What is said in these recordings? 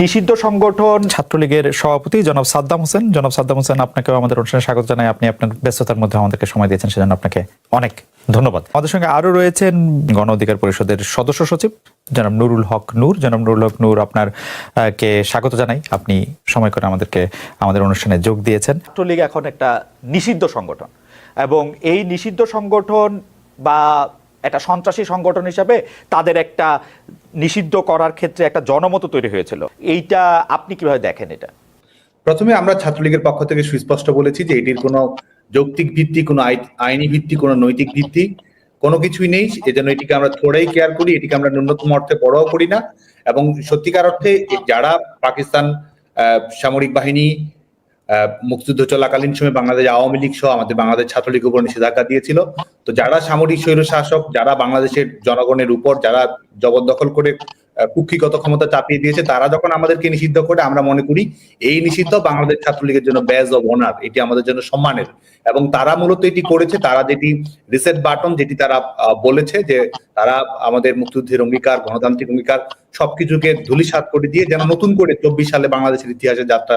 নিষিদ্ধ সংগঠন ছাত্রলীগের সভাপতি জনাব সাদ্দাম হোসেন। জনাব সাদ্দাম হোসেন, আপনাকেও আমাদের অনুষ্ঠানে স্বাগত জানাই। আপনি আপনার ব্যস্ততার মধ্যে আমাদেরকে সময় দিয়েছেন, সেজন্য আপনাকে অনেক ধন্যবাদ। আমাদের সঙ্গে আরও রয়েছেন গণ অধিকার পরিষদের সদস্য সচিব, জনাব নুরুল হক নূর। জনাব নুরুল হক নূর আপনার কে স্বাগত জানাই। আপনি সময় করে আমাদেরকে, আমাদের অনুষ্ঠানে যোগ দিয়েছেন। ছাত্রলীগ এখন একটা নিষিদ্ধ সংগঠন এবং এই নিষিদ্ধ সংগঠন বা একটা সন্ত্রাসী সংগঠন হিসাবে তাদের একটা নিষিদ্ধ করার ক্ষেত্রে একটা জনমত তৈরি হয়েছিল। এইটা আপনি কীভাবে দেখেন এটা? প্রথমে আমরা ছাত্রলীগের পক্ষ থেকে সুস্পষ্ট বলেছি যে এটির কোনো যৌক্তিক ভিত্তি, কোনো আই- আইনি ভিত্তি, কোনো নৈতিক ভিত্তি কোনো কিছুই নেই। এজন্য এটিকে আমরা থোড়াই কেয়ার করি, এটিকে আমরা ন্যূনতম অর্থে পরোয়া করি না। এবং সত্যিকার অর্থে যারা পাকিস্তান সামরিক বাহিনী মুক্তিযুদ্ধ চলাকালীন সময় বাংলাদেশ আওয়ামী লীগ সহ আমাদের বাংলাদেশ ছাত্রলীগ উপর নিষেধাজ্ঞা দিয়েছিল। তো যারা সামরিক স্বৈর শাসক, যারা বাংলাদেশের জনগণের উপর, যারা জবরদখল করে কুক্ষিগত ক্ষমতা চাপিয়ে দিয়েছে, তারা যখন আমাদেরকে নিষিদ্ধ করে, আমরা মনে করি এই নিষিদ্ধ বাংলাদেশ ছাত্রলীগের জন্য ব্যাজ অব অনার এটি আমাদের জন্য সম্মানের। এবং তারা মূলত এটি করেছে, তারা যেটি রিসেট বাটন যেটি তারা বলেছে যে তারা আমাদের মুক্তিযুদ্ধের অঙ্গীকার, গণতান্ত্রিক অঙ্গীকার, সবকিছুকে ধুলিসাৎ করে দিয়ে যেন নতুন করে চব্বিশ সালে বাংলাদেশের ইতিহাসে যাত্রা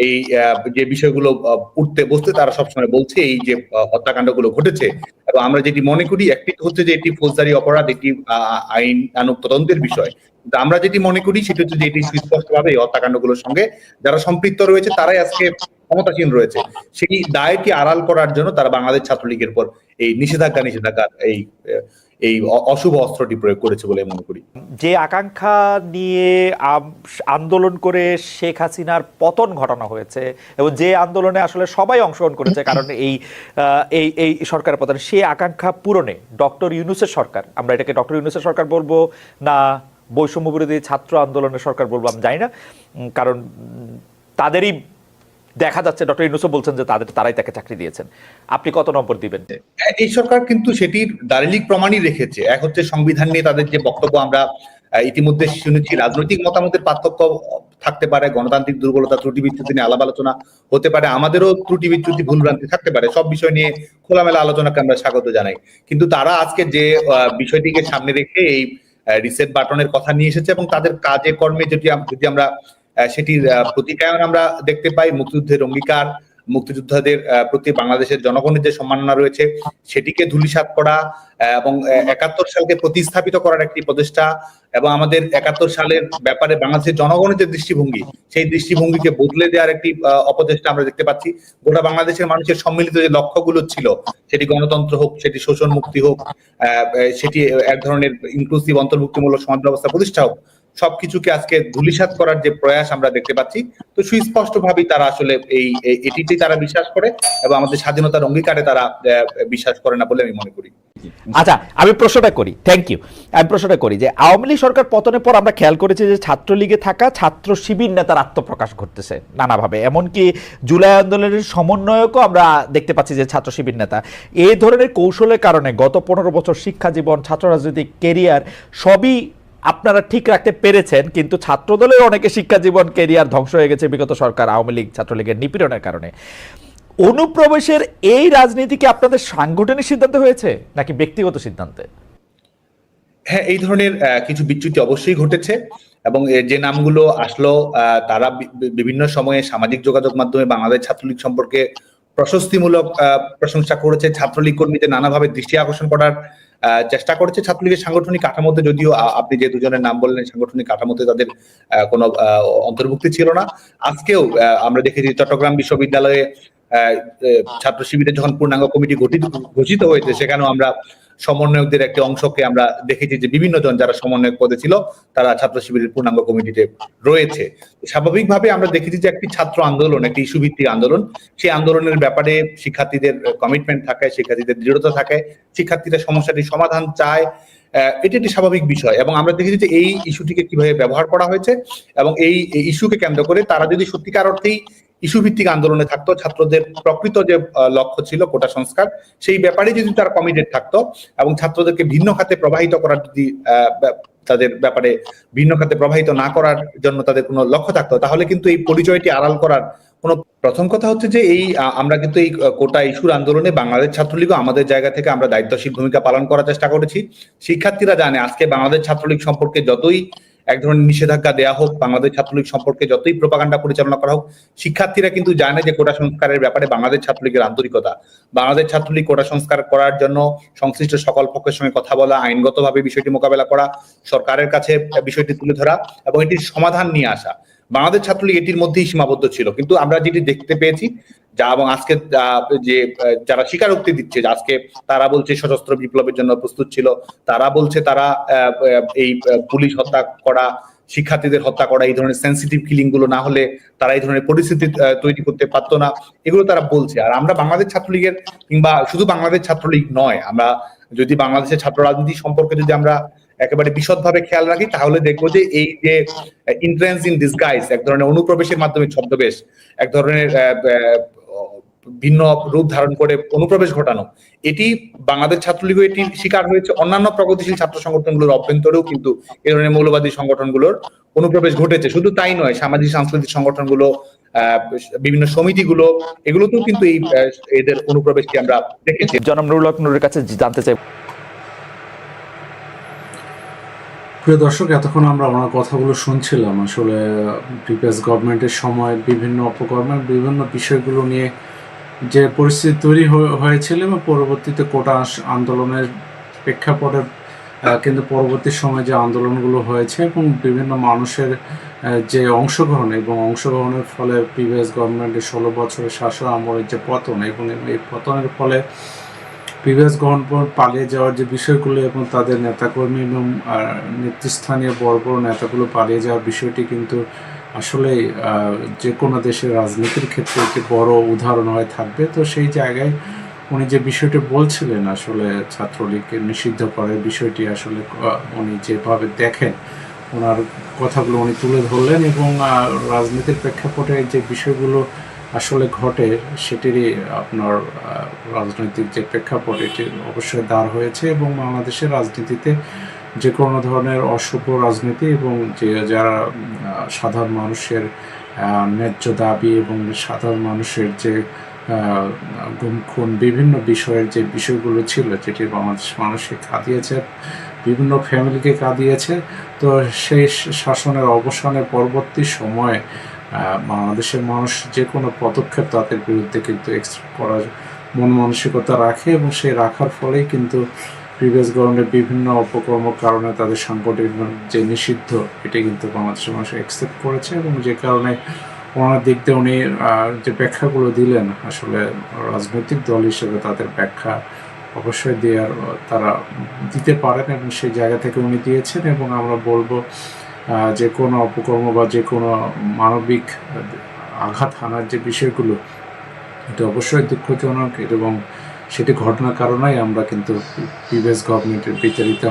এই যে বিষয়গুলো উঠতে বসতে তারা সবসময় বলছে এই যে আহ, হত্যাকাণ্ডগুলো ঘটেছে। এবং আমরা যেটি মনে করি একটি হচ্ছে যে এটি ফৌজদারি অপরাধ এটি আইন আনুক তদন্তের বিষয়। কিন্তু আমরা যেটি মনে করি সেটি হচ্ছে যে এটি সুস্পষ্টভাবে এই হত্যাকাণ্ডগুলোর সঙ্গে যারা সম্পৃক্ত রয়েছে তারাই আজকে ক্ষমতাসীন রয়েছে। সেই দায়টি আড়াল করার জন্য তারা বাংলাদেশ ছাত্রলীগের পর এই নিষেধাজ্ঞা নিষেধাজ্ঞা এই এই অশুভ অস্ত্রটি প্রয়োগ করেছে বলে মনে করি। যে আকাঙ্ক্ষা নিয়ে আন্দোলন করে শেখ হাসিনার পতন ঘটানো হয়েছে এবং যে আন্দোলনে আসলে সবাই অংশগ্রহণ করেছে, কারণ এই এই এই সরকারের পতন সেই আকাঙ্ক্ষা পূরণে ডক্টর ইউনুসের সরকার, আমরা এটাকে ডক্টর ইউনুসের সরকার বলব না বৈষম্য বিরোধী ছাত্র আন্দোলনের সরকার বলব আমি জানি না কারণ তাদেরই দেখা যাচ্ছে, ডক্টর ইউনুসও বলছেন যে তাদের, তারাই তাকে চাকরি দিয়েছেন। আপনি কত নম্বর দিবেন? এই সরকার কিন্তু সেটির দারিলিক প্রমাণই রেখেছে। এক হচ্ছে সংবিধান নিয়ে তাদের যে বক্তব্য আমরা ইতিমধ্যে শুনেছি, রাজনৈতিক মতামতের পার্থক্য থাকতে পারে, গণতান্ত্রিক দুর্বলতা ত্রুটি বিচ্যুতি নিয়ে আলাপ আলোচনা হতে পারে, আমাদেরও ত্রুটি বিচ্যুতি ভুলভ্রান্তি থাকতে পারে, সব বিষয় নিয়ে খোলামেলা আলোচনাকে আমরা স্বাগত জানাই। কিন্তু তারা আজকে যে বিষয়টিকে সামনে রেখে এই রিসেট বাটনের কথা নিয়ে এসেছে এবং তাদের কাজে, কর্মে যদি যদি আমরা সেটির প্রতিকায়ন আমরা দেখতে পাই। মুক্তিযুদ্ধের অঙ্গীকার, মুক্তিযোদ্ধাদের প্রতি বাংলাদেশের জনগণের যে সম্মাননা রয়েছে, সেটিকে ধূলিসাৎ করা এবং একাত্তর সালকে প্রতিস্থাপিত করার একটি প্রচেষ্টা এবং আমাদের একাত্তর সালের ব্যাপারে বাংলাদেশের জনগণের যে দৃষ্টিভঙ্গি, সেই দৃষ্টিভঙ্গিকে বদলে দেওয়ার একটি অপচেষ্টা আমরা দেখতে পাচ্ছি। গোটা বাংলাদেশের মানুষের সম্মিলিত যে লক্ষ্যগুলো ছিল, সেটি গণতন্ত্র হোক, সেটি শোষণ মুক্তি হোক সেটি এক ধরনের ইনক্লুসিভ অন্তর্ভুক্তিমূলক সমাজ ব্যবস্থা প্রতিষ্ঠা হোক সবকিছুকে আজকে ধূলিসাৎ করার যে প্রয়াস আমরা দেখতে পাচ্ছি, তো সুস্পষ্ট ভাবেই তারা আসলে এই এটিতেই তারা বিশ্বাস করে এবং আমাদের স্বাধীনতার অঙ্গীকারে তারা বিশ্বাস করে না বলে আমি মনে করি। আচ্ছা আমি প্রশ্নটা করি থ্যাংক ইউ আমি প্রশ্নটা করি যে, আওয়ামী লীগ সরকার পতনের পর আমরা খেয়াল করেছি যে ছাত্রলীগে থাকা ছাত্র শিবির নেতার আত্মপ্রকাশ ঘটতেছে নানাভাবে। এমনকি জুলাই আন্দোলনের সমন্বয়কও আমরা দেখতে পাচ্ছি যে ছাত্র শিবির নেতা। এই ধরনের কৌশলের কারণে গত পনেরো বছর শিক্ষা জীবন, ছাত্র রাজনৈতিক কেরিয়ার সবই আপনারা ঠিক রাখতে পেরেছেন, কিন্তু ছাত্রদলের অনেকে শিক্ষা জীবন কেরিয়ার ধ্বংস হয়ে গেছে বিগত সরকার, আওয়ামী লীগ, ছাত্রলীগের নিপীড়নের কারণে। অনুপ্রবেশের এই রাজনীতি কি আপনাদের সাংগঠনিক সিদ্ধান্ত হয়েছে, নাকি ব্যক্তিগত সিদ্ধান্তে? হ্যাঁ এই ধরনের কিছু বিচ্যুতি অবশ্যই ঘটেছে এবং যে নামগুলো আসলো তারা বিভিন্ন সময়ে সামাজিক যোগাযোগ মাধ্যমে বাংলাদেশ ছাত্রলীগ সম্পর্কে প্রশস্তিমূলক প্রশংসা করেছে। ছাত্রলীগ কর্মীদের নানাভাবে দৃষ্টি আকর্ষণ করার চেষ্টা করেছে ছাত্রলীগের সাংগঠনিক কাঠামোতে, যদিও আপনি যে দুজনের নাম বললেন সাংগঠনিক কাঠামোতে তাদের কোনো অন্তর্ভুক্তি ছিল না। আজকেও আমরা দেখেছি চট্টগ্রাম বিশ্ববিদ্যালয়ে ছাত্র শিবিরের যখন পূর্ণাঙ্গ কমিটি গঠিত, ঘোষিত হয়েছে, সেখানেও আমরা সমন্বয়কদের একটি অংশকে আমরা দেখেছি যে বিভিন্ন জন যারা সমন্বয়ক পদে ছিল, তারা ছাত্র শিবিরের পূর্ণাঙ্গ কমিটিতে রয়েছে। স্বাভাবিকভাবে আমরা দেখেছি যে একটি ছাত্র আন্দোলন, একটি ইস্যু ভিত্তিক আন্দোলন। সেই আন্দোলনের ব্যাপারে শিক্ষার্থীদের কমিটমেন্ট থাকে শিক্ষার্থীদের দৃঢ়তা থাকে শিক্ষার্থীরা সমস্যাটির সমাধান চায় এটি একটি স্বাভাবিক বিষয়। এবং আমরা দেখেছি যে এই ইস্যুটিকে কীভাবে ব্যবহার করা হয়েছে এবং এই ইস্যুকে কেন্দ্র করে তারা যদি সত্যিকার অর্থেই ইস্যু ভিত্তিক আন্দোলনে থাকতো, ছাত্রদের প্রকৃত যে লক্ষ্য ছিল কোটা সংস্কার, সেই ব্যাপারে যদি তারা কমিটেড থাকতো এবং ছাত্রদেরকে ভিন্ন খাতে প্রবাহিত করার যদি তাদের ব্যাপারে ভিন্ন খাতে প্রবাহিত না করার জন্য তাদের কোনো লক্ষ্য থাকতো, তাহলে কিন্তু এই পরিচয়টি আড়াল করার কোনো প্রথম কথা হচ্ছে যে এই আমরা কিন্তু এই কোটা ইস্যুর আন্দোলনে বাংলাদেশ ছাত্রলীগও আমাদের জায়গা থেকে আমরা দায়িত্বশীল ভূমিকা পালন করার চেষ্টা করেছি। শিক্ষার্থীরা জানে, আজকে বাংলাদেশ ছাত্রলীগ সম্পর্কে যতই এক ধরনের নিষেধাজ্ঞা দেওয়া হোক, বাংলাদেশ ছাত্রলীগ সম্পর্কে যতই প্রপাগান্ডা পরিচালনা করা হোক, শিক্ষার্থীরা কিন্তু জানে না যে কোটা সংস্কারের ব্যাপারে বাংলাদেশ ছাত্রলীগের আন্তরিকতা। বাংলাদেশ ছাত্রলীগ কোটা সংস্কার করার জন্য সংশ্লিষ্ট সকল পক্ষের সঙ্গে কথা বলা, আইনগতভাবে বিষয়টি মোকাবেলা করা, সরকারের কাছে বিষয়টি তুলে ধরা এবং এটির সমাধান নিয়ে আসা। বাংলাদেশ ছাত্রলীগ এটির মধ্যেই সীমাবদ্ধ ছিল। কিন্তু আমরা যেটি দেখতে পেয়েছি, যা এবং আজকে, যে যারা স্বীকারোক্তি দিচ্ছে আজকে তারা বলছে সশস্ত্র বিপ্লবের জন্য প্রস্তুত ছিল, তারা বলছে তারা এই পুলিশ হত্যা করা, শিক্ষার্থীদের হত্যা করা, এই ধরনের সেন্সিটিভ কিলিংগুলো না হলে তারা এই ধরনের পরিস্থিতি তৈরি করতে পারতো না, এগুলো তারা বলছে। আর আমরা বাংলাদেশ ছাত্রলীগের, কিংবা শুধু বাংলাদেশ ছাত্রলীগ নয়, আমরা যদি বাংলাদেশের ছাত্র রাজনীতি সম্পর্কে যদি আমরা একেবারে বিশদভাবে খেয়াল রাখি, তাহলে দেখব যে এই যে ইন্ট্রেন্স ইন ডিসগাইজ এক ধরনের অনুপ্রবেশের মাধ্যমে ছদ্মবেশ, এক ধরনের ভিন্ন রূপ ধারণ করে অনুপ্রবেশ ঘটানো, এটি বাংলাদেশ ছাত্রলীগ এটির শিকার হয়েছে। অন্যান্য প্রগতিশীল ছাত্র সংগঠনগুলোর অভ্যন্তরেও কিন্তু এ ধরনের মৌলবাদী সংগঠনগুলোর অনুপ্রবেশ ঘটেছে। শুধু তাই নয়, সামাজিক সাংস্কৃতিক সংগঠনগুলো বিভিন্ন সমিতিগুলো, এগুলোতেও কিন্তু এই এদের অনুপ্রবেশকে আমরা দেখেছি। জনাব নুরুল হক নুরের কাছে জানতে চাই। প্রিয় দর্শক, এতক্ষণ আমরা ওনার কথাগুলো শুনছিলাম। আসলে প্রিভিয়াস গভর্নমেন্টের সময় বিভিন্ন অপকর্মের বিভিন্ন বিষয়গুলো নিয়ে যে পরিস্থিতি তৈরি হয়ে- হয়েছিল এবং পরবর্তীতে কোটা আন্দোলনের প্রেক্ষাপটে কিন্তু পরবর্তী সময়ে যে আন্দোলনগুলো হয়েছে এবং বিভিন্ন মানুষের যে অংশগ্রহণ এবং অংশগ্রহণের ফলে প্রিভিয়াস গভর্নমেন্টের ষোলো বছরের শাসন আমলের যে পতন এবং এই পতনের ফলে প্রিভিয়াস গভর্নমেন্ট পালিয়ে যাওয়ার যে বিষয়গুলো এবং তাদের নেতাকর্মী এবং নেতৃস্থানীয় বড় বড় নেতাগুলো পালিয়ে যাওয়ার বিষয়টি কিন্তু আসলে যে কোনো দেশের রাজনীতির ক্ষেত্রে একটি বড় উদাহরণ হয়ে থাকবে। তো সেই জায়গায় উনি যে বিষয়টি বলছিলেন আসলে ছাত্রলীগকে নিষিদ্ধ করার বিষয়টি আসলে উনি যেভাবে দেখেন, ওনার কথাগুলো উনি তুলে ধরলেন এবং রাজনীতির প্রেক্ষাপটে যে বিষয়গুলো আসলে ঘটে সেটিরই আপনার রাজনৈতিক যে প্রেক্ষাপট, এটি অবশ্যই দাঁড় হয়েছে এবং বাংলাদেশের রাজনীতিতে যে কোনো ধরনের অশুভ রাজনীতি এবং যে, যারা সাধারণ মানুষের ন্যায্য দাবি এবং সাধারণ মানুষের যে গুম খুন বিভিন্ন বিষয়ের যে বিষয়গুলো ছিল, যেটি বাংলাদেশ মানুষকে কাঁদিয়েছে, বিভিন্ন ফ্যামিলিকে কাঁদিয়েছে, তো সেই শাসনের অবসানের পরবর্তী সময়ে বাংলাদেশের মানুষ যে কোনো পদক্ষেপ তাদের বিরুদ্ধে কিন্তু এক্সপেক্ট করার মন মানসিকতা রাখে এবং সেই রাখার ফলেই কিন্তু প্রিভিয়াস গভর্নমেন্টের বিভিন্ন অপকর্ম কারণে তাদের সাংগঠনিক যে নিষিদ্ধ, এটি কিন্তু বাংলাদেশের মানুষ অ্যাকসেপ্ট করেছে এবং যে কারণে ওনার দিক দিয়ে উনি যে ব্যাখ্যাগুলো দিলেন, আসলে রাজনৈতিক দল হিসেবে তাদের ব্যাখ্যা অবশ্যই দেওয়ার, তারা দিতে পারেন এবং সেই জায়গা থেকে উনি দিয়েছেন এবং আমরা বলব যে কোনো অপকর্ম বা যে কোনো মানবিক আঘাত হানার যে বিষয়গুলো, এটা অবশ্যই দুঃখজনক এবং সেটি ঘটনার কারণেই আমরা কিন্তু প্রিভিয়াস গভর্নমেন্টের বিতাড়িত